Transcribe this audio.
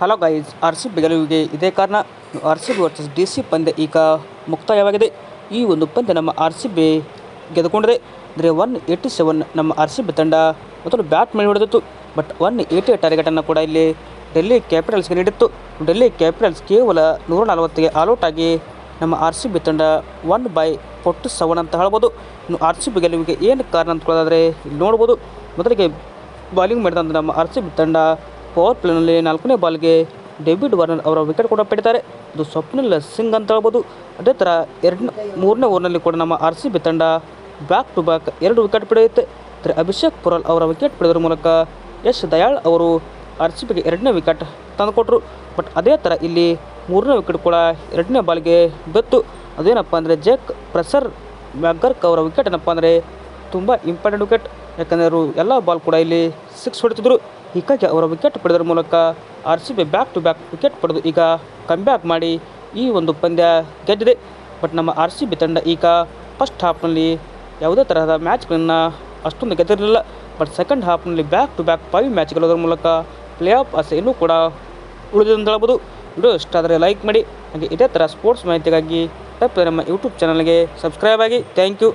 Hello guys, R C B ಗೆಲುವಿಗೆ ಇದೇ ಕಾರಣ R C B versus D C ಪಂದ್ಯ ಈಗ ಮುಕ್ತಾಯವಾಗಿದೆ. ಈ ಒಂದು ಪಂದ್ಯ ನಮ್ಮ ಆರ್ ಸಿ ಬಿ ಗೆದ್ದುಕೊಂಡಿದೆ. ಅಂದರೆ ಒನ್ ಏಯ್ಟಿ ಸೆವೆನ್ ನಮ್ಮ ಆರ್ ಸಿ ಬಿ ತಂಡ ಮೊದಲು ಬ್ಯಾಟ್ ಮೇಲೆ ಹೊಡೆದಿತ್ತು. ಬಟ್ ಒನ್ ಏಯ್ಟಿ ಟಾರ್ಗೆಟನ್ನು ಕೂಡ ಇಲ್ಲಿ ಡೆಲ್ಲಿ ಕ್ಯಾಪಿಟಲ್ಸ್ಗೆ ನೀಡಿತ್ತು. ಡೆಲ್ಲಿ ಕ್ಯಾಪಿಟಲ್ಸ್ ಕೇವಲ ನೂರ ನಲವತ್ತಿಗೆ ಆಲ್ಔಟ್ ಆಗಿ ನಮ್ಮ ಆರ್ ಸಿ ಬಿ ತಂಡ ಒನ್ ಬೈ ಫೋರ್ಟಿ ಸೆವೆನ್ ಅಂತ ಹೇಳ್ಬೋದು. ಇನ್ನು ಆರ್ ಸಿ ಬಿ ಗೆಲುವಿಗೆ ಏನು ಕಾರಣ ಅಂತ ನೋಡ್ಬೋದು. ಮೊದಲಿಗೆ ಬಾಲಿಂಗ್ ಮಾಡಿದಂಥ ನಮ್ಮ ಆರ್ ಸಿ ಬಿ ತಂಡ ಪವರ್ ಪ್ಲೇನಲ್ಲಿ ನಾಲ್ಕನೇ ಬಾಲ್ಗೆ ಡೇವಿಡ್ ವಾರ್ನರ್ ಅವರ ವಿಕೆಟ್ ಕೂಡ ಪಡಿತಾರೆ. ಇದು ಸ್ವಪ್ನಿಲ್ ಸಿಂಗ್ ಅಂತ ಹೇಳ್ಬೋದು. ಅದೇ ಥರ ಎರಡನೇ ಮೂರನೇ ಓವರ್ನಲ್ಲಿ ಕೂಡ ನಮ್ಮ ಆರ್ ಸಿ ಬಿ ತಂಡ ಬ್ಯಾಕ್ ಟು ಬ್ಯಾಕ್ ಎರಡು ವಿಕೆಟ್ ಪಡೆಯುತ್ತೆ. ಅಂದರೆ ಅಭಿಷೇಕ್ ಪುರಲ್ ಅವರ ವಿಕೆಟ್ ಪಡೆಯೋದ್ರ ಮೂಲಕ ಯಶ್ ದಯಾಳ್ ಅವರು ಆರ್ ಸಿ ಬಿಗೆ ಎರಡನೇ ವಿಕೆಟ್ ತಂದುಕೊಟ್ರು. ಬಟ್ ಅದೇ ಥರ ಇಲ್ಲಿ ಮೂರನೇ ವಿಕೆಟ್ ಕೂಡ ಎರಡನೇ ಬಾಲ್ಗೆ ಬೆತ್ತು. ಅದೇನಪ್ಪ ಅಂದರೆ ಜೇಕ್ ಪ್ರೆಸರ್ ಮ್ಯಾಗರ್ಕ್ ಅವರ ವಿಕೆಟ್ ಏನಪ್ಪ ಅಂದರೆ ತುಂಬ ಇಂಪಾರ್ಟೆಂಟ್ ವಿಕೆಟ್ ಯಾಕಂದರೆ ಅವರು ಎಲ್ಲ ಬಾಲ್ ಕೂಡ ಇಲ್ಲಿ ಸಿಕ್ಸ್ ಹೊಡಿತಿದ್ರು. ಹೀಗಾಗಿ ಅವರ ವಿಕೆಟ್ ಪಡೆದರ ಮೂಲಕ R C B back to back wicket ಪಡೆದು ಈಗ ಕಮ್ಬ್ಯಾಕ್ ಮಾಡಿ ಈ ಒಂದು ಪಂದ್ಯ ಗೆದ್ದಿದೆ. ಬಟ್ ನಮ್ಮ ಆರ್ ಸಿ ಬಿ ತಂಡ ಈಗ ಫಸ್ಟ್ ಹಾಫ್ನಲ್ಲಿ ಯಾವುದೇ ತರಹದ ಮ್ಯಾಚ್ಗಳನ್ನು ಅಷ್ಟೊಂದು ಗೆದ್ದಿರಲಿಲ್ಲ. But second ಹಾಫ್ನಲ್ಲಿ back to back five match ಗೆಲ್ಲೋದ್ರ ಮೂಲಕ ಪ್ಲೇ ಆಫ್ ಆಸೆ ಇನ್ನೂ ಕೂಡ ಉಳಿದಿದೆ ಅಂತ ಹೇಳ್ಬೋದು. ವಿಡಿಯೋ ಇಷ್ಟ ಆದರೆ ಲೈಕ್ ಮಾಡಿ. ಹಾಗೆ ಇದೇ ಥರ ಸ್ಪೋರ್ಟ್ಸ್ ಮಾಹಿತಿಗಾಗಿ ತಪ್ಪದೆ ನಮ್ಮ ಯೂಟ್ಯೂಬ್ ಚಾನಲ್ಗೆ ಸಬ್ಸ್ಕ್ರೈಬ್ ಆಗಿ. Thank you